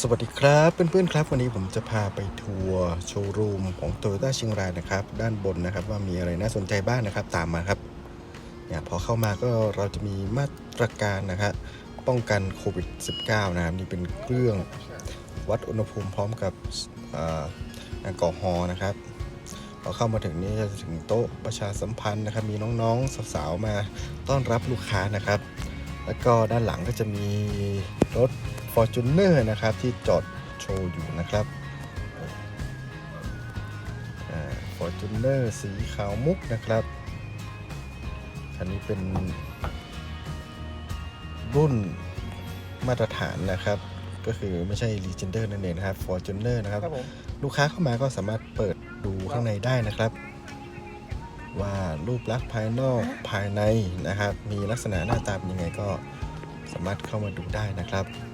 สวัสดีครับเพื่อนๆครับ วันนี้ผมจะพาไปทัวร์โชว์รูมของโตโยต้าเชียงรายนะครับ ด้านบนนะครับว่ามีอะไรน่าสนใจบ้างนะครับ ตามมาครับเนี่ยพอเข้ามาก็เราจะมีมาตรการนะครับป้องกันโควิด -19 นะครับนี่เป็นเครื่องวัดอุณหภูมิพร้อมกับแอลกอฮอล์นะครับพอเข้ามาถึงนี่จะถึงโต๊ะประชาสัมพันธ์นะครับ มีน้องๆสาวๆมาต้อนรับลูกค้านะครับ แล้วก็ด้านหลังก็จะมีรถ Fortuner นะครับที่จอดโชว์อยู่นะครับอ่า Fortuner สีขาวมุกนะครับ อันนี้เป็นรุ่นมาตรฐานนะครับ ก็คือไม่ใช่ Legender นั่นเองนะครับ Fortuner นะครับครับผมลูกค้าเข้ามาก็สามารถเปิดดูข้างในได้นะครับ ว่ารูปลักษณ์ภายนอกภายในนะครับ มีลักษณะหน้าตาเป็นยังไงก็สามารถเข้ามาดูได้นะครับนี่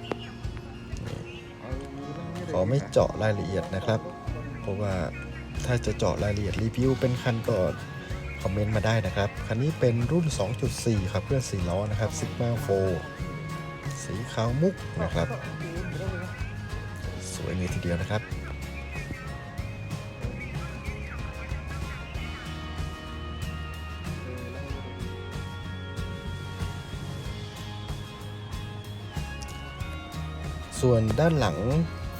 ขอไม่เจาะรายละเอียดนะครับ เพราะว่าถ้าจะเจาะรายละเอียดรีวิวเป็นคันก็คอมเมนต์มาได้นะครับ คันนี้เป็นรุ่น 2.4 ครับเพื่อน4ล้อนะครับ Sigma 4สีขาวมุกนะครับ สวยเลยทีเดียวนะครับส่วนด้านหลัง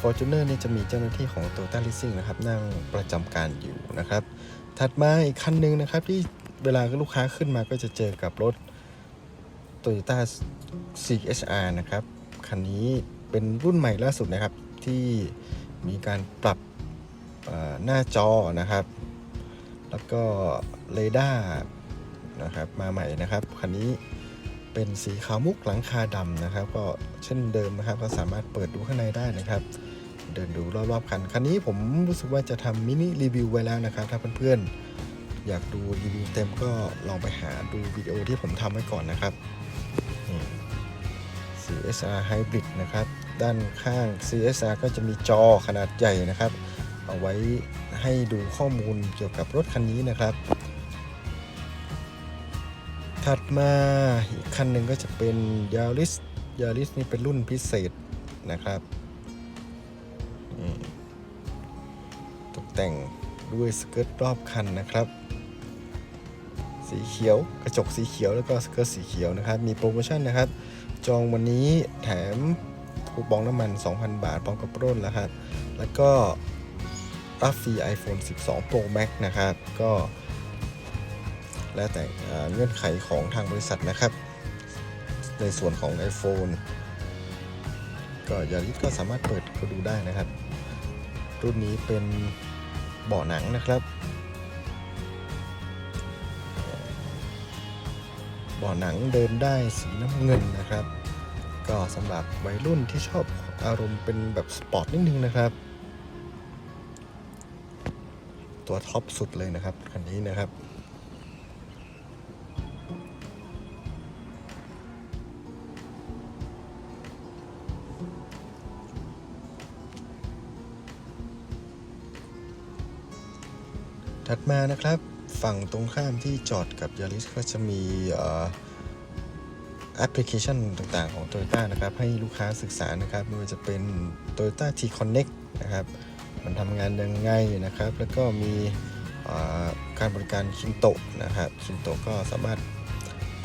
Fortuner นี่จะมีเจ้าหน้าที่ของ Toyota Leasing นะครับนั่งประจำการอยู่นะครับ ถัดมาอีกคันหนึ่งนะครับที่เวลาลูกค้าขึ้นมาก็จะเจอกับรถ Toyota CHR นะครับคันนี้เป็นรุ่นใหม่ล่าสุดนะครับที่มีการปรับหน้าจอนะครับ แล้วก็เรดาร์นะครับมาใหม่นะครับคันนี้เป็นสีขาวมุกหลังคาดำนะครับ ก็เช่นเดิมนะครับ ก็สามารถเปิดดูข้างในได้นะครับ เดินดูรอบๆคัน คันนี้ผมรู้สึกว่าจะทำมินิรีวิวไว้แล้วนะครับ ถ้าเพื่อนๆ อยากดูรีวิวเต็มก็ลองไปหาดูวิดีโอที่ผมทำไว้ก่อนนะครับ CSR Hybrid นะครับ ด้านข้าง CSR ก็จะมีจอขนาดใหญ่นะครับ เอาไว้ให้ดูข้อมูลเกี่ยวกับรถคันนี้นะครับถัดมาอีกคันหนึ่งก็จะเป็น Yaris Yaris นี่เป็นรุ่นพิเศษนะครับ แต่งด้วยสเกิร์ตรอบคันนะครับ สีเขียวกระจกสีเขียวแล้วก็สเกิร์ตสีเขียวนะครับ มีโปรโมชั่นนะครับ จองวันนี้แถมคูปองน้ำมัน 2,000 บาทพร้อมกับปล้นแล้วครับแล้วก็รับฟรี iPhone 12 Pro Max นะครับ ก็แล้วแต่เงื่อนไขของทางบริษัทนะครับ ในส่วนของ iPhone ก็ยาริสก็สามารถเปิดดูได้นะครับ รุ่นนี้เป็น เบาะหนังนะครับเบาะหนังเดินได้สีน้ำเงินนะครับ ก็สำหรับวัยรุ่นที่ชอบอารมณ์เป็นแบบสปอร์ตนิดนึงนะครับ ตัวท็อปสุดเลยนะครับคันนี้นะครับ ถัดมานะครับฝั่งตรงข้ามที่จอดกับยาริสก็จะมีแอปพลิเคชันต่างๆของ Toyota นะครับ ให้ลูกค้าศึกษานะครับไม่ว่าจะเป็น Toyota T Connect นะครับ มันทำงานยังไงนะครับ แล้วก็มีการบริการคินโตะนะครับคินโตะก็สามารถ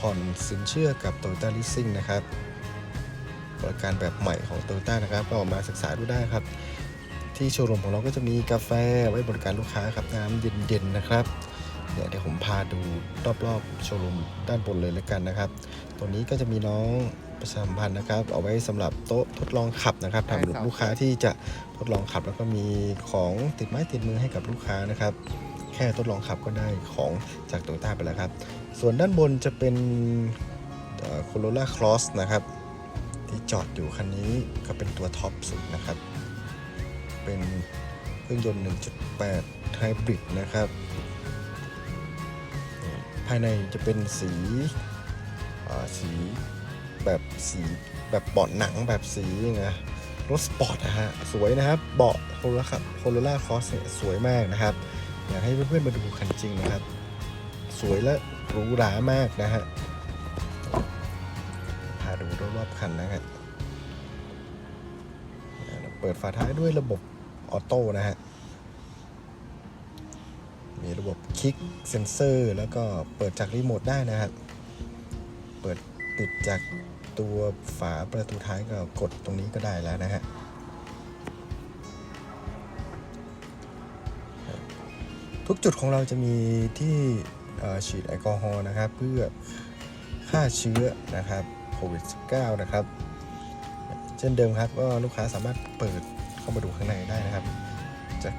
ผ่อนสินเชื่อกับ Toyota Leasing นะครับบริการแบบใหม่ของ Toyota นะครับ ก็มาศึกษาดูได้ครับ ที่โชว์รูมของเราก็จะมีกาแฟไว้บริการลูกค้าครับน้ำเย็นๆนะครับเดี๋ยวเดี๋ยวผมพาดูรอบๆโชว์รูมด้านบนเลยแล้วกันนะครับ ตัวนี้ก็จะมีน้องประชาสัมพันธ์นะครับ เอาไว้สำหรับโต๊ะทดลองขับนะครับทำหรับลูกค้าที่จะทดลองขับ แล้วก็มีของติดไม้ติดมือให้กับลูกค้านะครับ แค่ทดลองขับก็ได้ของจากโตโยต้าไปแล้วครับ ส่วนด้านบนจะเป็นโคโรล่าคลอสนะครับ ที่จอดอยู่คันนี้ก็เป็นตัวท็อปสุดนะครับ เป็นเครื่องยนต์ 1.8 Hybrid นะครับ ภายในจะเป็นสีสีแบบสีแบบเบาะหนังแบบสีนะรถสปอร์ตนะฮะ สวยนะครับ เบาะโคโรล่าโคโรล่าคอสสวยมากนะครับ อยากให้เพื่อนๆมาดูคันจริงนะครับ สวยและหรูหรามากนะฮะพาดูรอบๆคันนะครับเปิดฝาท้ายด้วยระบบ ออโต้นะฮะ มีระบบคลิกเซนเซอร์ แล้วก็เปิดจากรีโมทได้นะครับเปิดปิดจากตัวฝาประตูท้ายก็กดตรงนี้ก็ได้แล้วนะฮะทุกจุดของเราจะมีที่ฉีดแอลกอฮอล์นะครับ เพื่อฆ่าเชื้อนะครับโควิด -19 นะครับ เช่นเดิมครับก็ลูกค้าสามารถเปิด เข้ามาดูข้างในได้นะครับ จะ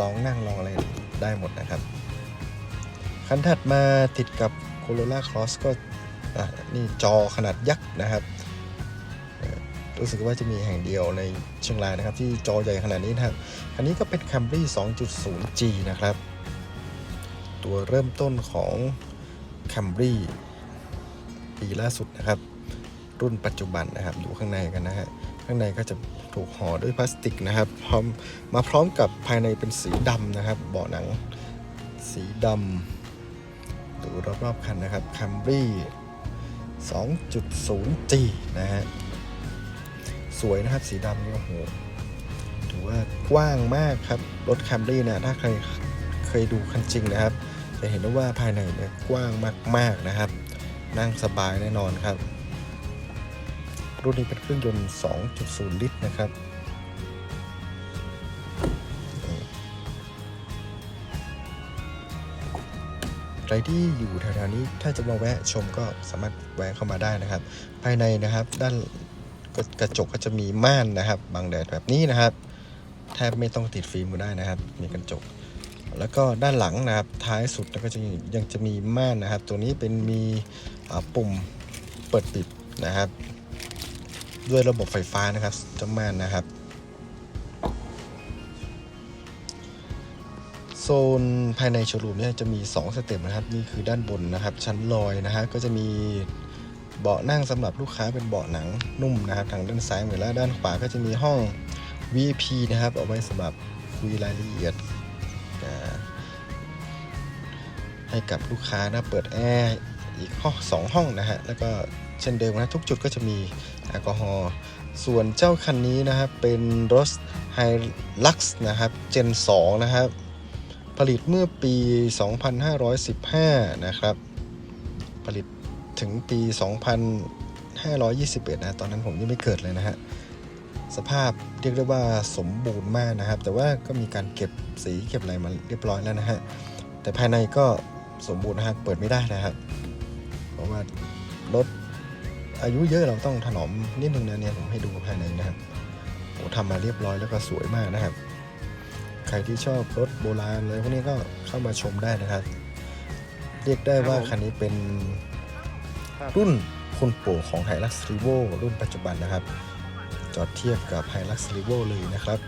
ลองนั่งลองอะไรได้หมดนะครับ คันถัดมาติดกับ Corolla Cross ก็อะนี่จอขนาดยักษ์นะครับ รู้สึกว่าจะมีแห่งเดียวในเชียงรายนะครับ ที่จอใหญ่ขนาดนี้นะครับ อันนี้ก็เป็น Camry 2.0G นะครับ ตัวเริ่มต้นของ Camry ปีล่าสุดนะครับ รุ่นปัจจุบันนะครับ ดูข้างในกันนะฮะ ข้างในก็จะถูกห่อด้วยพลาสติกนะครับพร้อมมาพร้อมกับภายในเป็นสีดำนะครับ เบาะหนังสีดำดูรอบๆคันนะครับ Camry 2.0G นะฮะสวยนะครับสีดำนี่โอ้โหถือว่ากว้างมากครับ รถ Camry เนี่ยถ้าใครเคยดูคันจริงนะครับ จะเห็นได้ว่าภายในเนี่ยกว้างมากๆนะครับ นั่งสบายแน่นอนครับ รุ่นนี้เป็นเครื่องยนต์ 2.0 ลิตรนะครับ ใครที่อยู่แถวๆนี้ถ้าจะมาแวะชมก็สามารถแวะเข้ามาได้นะครับ ภายในนะครับด้านกระจกก็จะมีม่านนะครับบังแดดแบบนี้นะครับ แทบไม่ต้องติดฟิล์มก็ได้นะครับ มีกระจก แล้วก็ด้านหลังนะครับท้ายสุดก็จะยังจะมีม่านนะครับ ตัวนี้เป็นมีปุ่มเปิดปิดนะครับ ด้วยระบบไฟฟ้านะครับเจ้าม่านนะครับ โซนภายในโชว์รูมเนี่ยจะมี 2 สเต็ปนะครับ นี่คือด้านบนนะครับ ชั้นลอยนะฮะก็จะมีเบาะนั่งสำหรับลูกค้าเป็นเบาะหนังนุ่มนะครับ ทางด้านซ้ายมือและด้านขวาก็จะมีห้อง VIP นะครับ เอาไว้สำหรับคุยรายละเอียดให้กับลูกค้านะเปิดแอร์อีกห้องสองห้องนะฮะแล้วก็ เช่นเดิมนะทุกจุดก็จะมีแอลกอฮอล์ส่วนเจ้าคันนี้นะครับเป็นรถไฮลักซ์นะครับ Gen 2นะครับผลิตเมื่อปี 2515 นะครับ ผลิตถึงปี 2521 นะตอนนั้นผมยังไม่เกิดเลยนะฮะสภาพเรียกได้ว่าสมบูรณ์มากนะครับ แต่ว่าก็มีการเก็บสีเก็บอะไรมาเรียบร้อยแล้วนะฮะแต่ภายในก็สมบูรณ์นะครับเปิดไม่ได้นะครับ เพราะว่ารถ อายุเยอะเราต้องถนอมนิดนึงนะเนี่ยผมให้ดูภายในนะครับโอ้ทำมาเรียบร้อยแล้วก็สวยมากนะครับ ใครที่ชอบรถโบราณอะไรพวกนี้ก็เข้ามาชมได้นะครับ เรียกได้ว่าคันนี้เป็นครับรุ่นคนโปรดของ h i l u x r e v o รุ่นปัจจุบันนะครับ จอดเทียบกับ h i l u x r e v o เลยนะครับ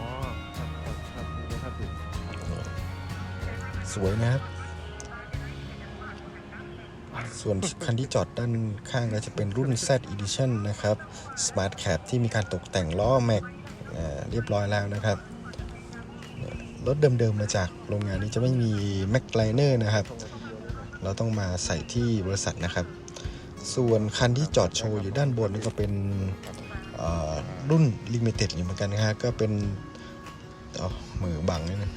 อ๋อครับครับครับนี่นะครับพี่สวยนะครับ ส่วนคันที่จอดด้านข้างก็จะเป็นรุ่น Z Edition นะครับ Smart Cap ที่มีการตกแต่งล้อแม็กเรียบร้อยแล้วนะครับ รถเดิมๆมาจากโรงงานนี้จะไม่มี m a c l i n e r นะครับ เราต้องมาใส่ที่บริษัทนะครับ ส่วนคันที่จอดโชว์อยู่ด้านบนนี่ก็เป็นรุ่น Limited อยู่เหมือนกันนะฮะก็เป็นเอามือบังนี่นะ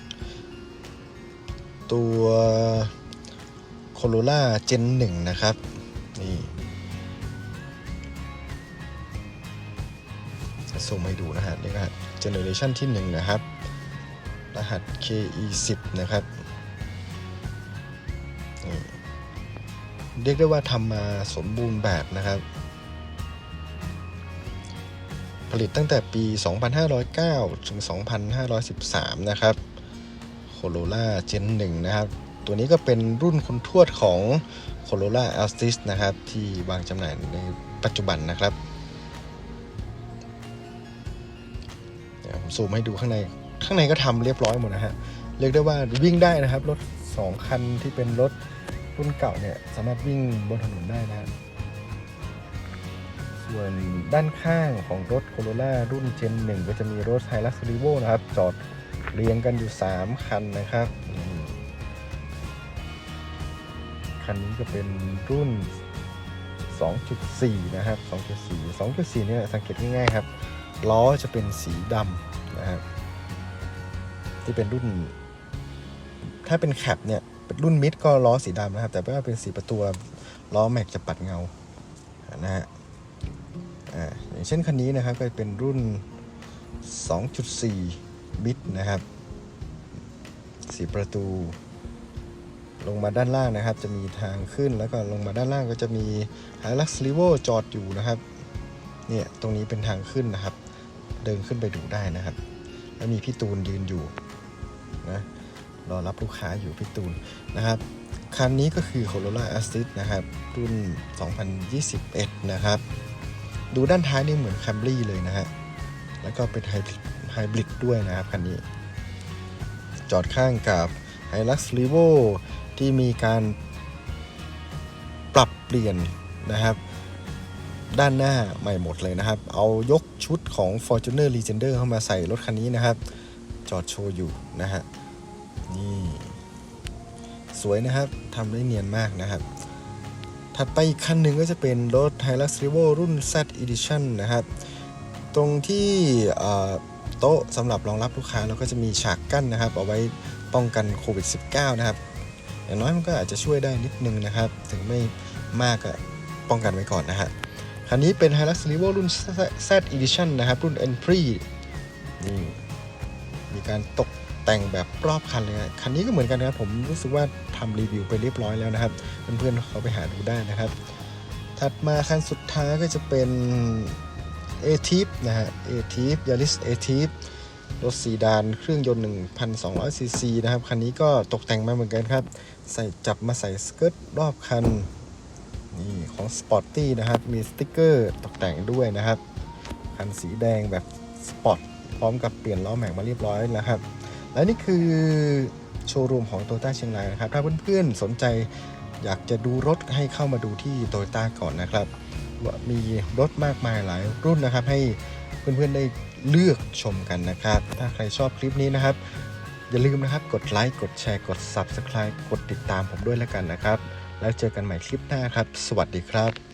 ตัว c o r o l a Gen 1 นะครับ นี่ส่งให้ดูนะฮะนี่ก็เจเนอเรชันที่ 1 นะครับ รหัส KE 10 นะครับเรียกได้ว่าทำมาสมบูรณ์แบบนะครับ ผลิตตั้งแต่ปี 2509 ถึง 2513 นะครับ Corolla Gen 1นะครับ ตัวนี้ก็เป็นรุ่นคนทวดของ Corolla Altis นะครับ ที่วางจำหน่ายในปัจจุบันนะครับ เดี๋ยวผมซูมให้ดูข้างใน ข้างในก็ทำเรียบร้อยหมดนะฮะ เรียกได้ว่าวิ่งได้นะครับ รถ 2 คันที่เป็นรถรุ่นเก่าเนี่ย สามารถวิ่งบนถนนได้นะฮะส่วนด้านข้างของรถ Corolla รุ่น Gen 1 ก็จะมีรถ Hilux Revo นะครับ จอดเรียงกันอยู่ 3 คันนะครับ คันนี้ก็เป็นรุ่น 2.4 นะครับ 2.4 2.4 เนี่ยสังเกตง่ายๆครับ ล้อจะเป็นสีดำนะครับที่เป็นรุ่น ถ้าเป็นแคปเนี่ยเป็นรุ่นมิดก็ล้อสีดำนะครับ แต่ว่าเป็นสีประตูล้อแม็กจะปัดเงานะฮะอ่าอย่างเช่นคันนี้นะครับก็เป็นรุ่น 2.4 บิตนะครับสีประตู ลงมาด้านล่างนะครับ จะมีทางขึ้นแล้วก็ลงมาด้านล่างก็จะมี Hilux r e v o จอดอยู่นะครับเนี่ยตรงนี้เป็นทางขึ้นนะครับ เดินขึ้นไปดูได้นะครับ แล้วมีพี่ตูนยืนอยู่นะรอรับลูกค้าอยู่พี่ตูนนะครับคันนี้ก็คือ Corolla Astis นะครับ รุ่น 2021 นะครับ ดูด้านท้ายนี่เหมือน Camry เลยนะฮะแล้วก็เป็นไฮบริดไฮบริดด้วยนะครับคันนี้ จอดข้างกับ Hilux r e v o ที่มีการปรับเปลี่ยนนะครับ ด้านหน้าใหม่หมดเลยนะครับ เอายกชุดของ Fortuner Legender เข้ามาใส่รถคันนี้นะครับ จอดโชว์อยู่นะฮะนี่ สวยนะครับทำได้เนียนมากนะครับ ถัดไปอีกคันหนึ่งก็จะเป็นรถ Hilux r e v o รุ่น Z Edition นะครับ ตรงที่โต๊ะสำหรับรองรับลูกค้าเราก็จะมีฉากกั้นนะครับ เอาไว้ป้องกันโควิด -19 นะครับ อย่างน้อยมันก็อาจจะช่วยได้นิดนึงนะครับ ถึงไม่มากก็ป้องกันไว้ก่อนนะฮะคันนี้เป็น Hilux r e v o รุ่น Z Edition นะครับ รุ่น Entry นี่มีการตกแต่งแบบรอบคันเลยคันนี้ก็เหมือนกันนะครับ ผมรู้สึกว่าทำรีวิวไปเรียบร้อยแล้วนะครับ เพื่อนๆเขาไปหาดูได้นะครับ ถัดมาคันสุดท้ายก็จะเป็น a t i p นะฮะ a t i p Yaris a t i p รถสีดานเครื่องยนต์ 1,200 ซีซีนะครับ คันนี้ก็ตกแต่งมาเหมือนกันครับ ใส่จับมาใส่สเกิร์ตรอบคัน นี่ของ Sporty นะครับ มีสติกเกอร์ตกแต่งด้วยนะครับ คันสีแดงแบบสปอร์ตพร้อมกับเปลี่ยนล้อแม็กมาเรียบร้อยแล้วครับ และนี่คือโชว์รูมของโตโยต้าเชียงรายนะครับ ถ้าเพื่อนๆสนใจอยากจะดูรถให้เข้ามาดูที่โตโยต้าก่อนนะครับ มีรถมากมายหลายรุ่นนะครับ ให้เพื่อนๆได้ เลือกชมกันนะครับ ถ้าใครชอบคลิปนี้นะครับ อย่าลืมนะครับกดไลค์กดแชร์กด Subscribe กดติดตามผมด้วยแล้วกันนะครับ แล้วเจอกันใหม่คลิปหน้าครับ สวัสดีครับ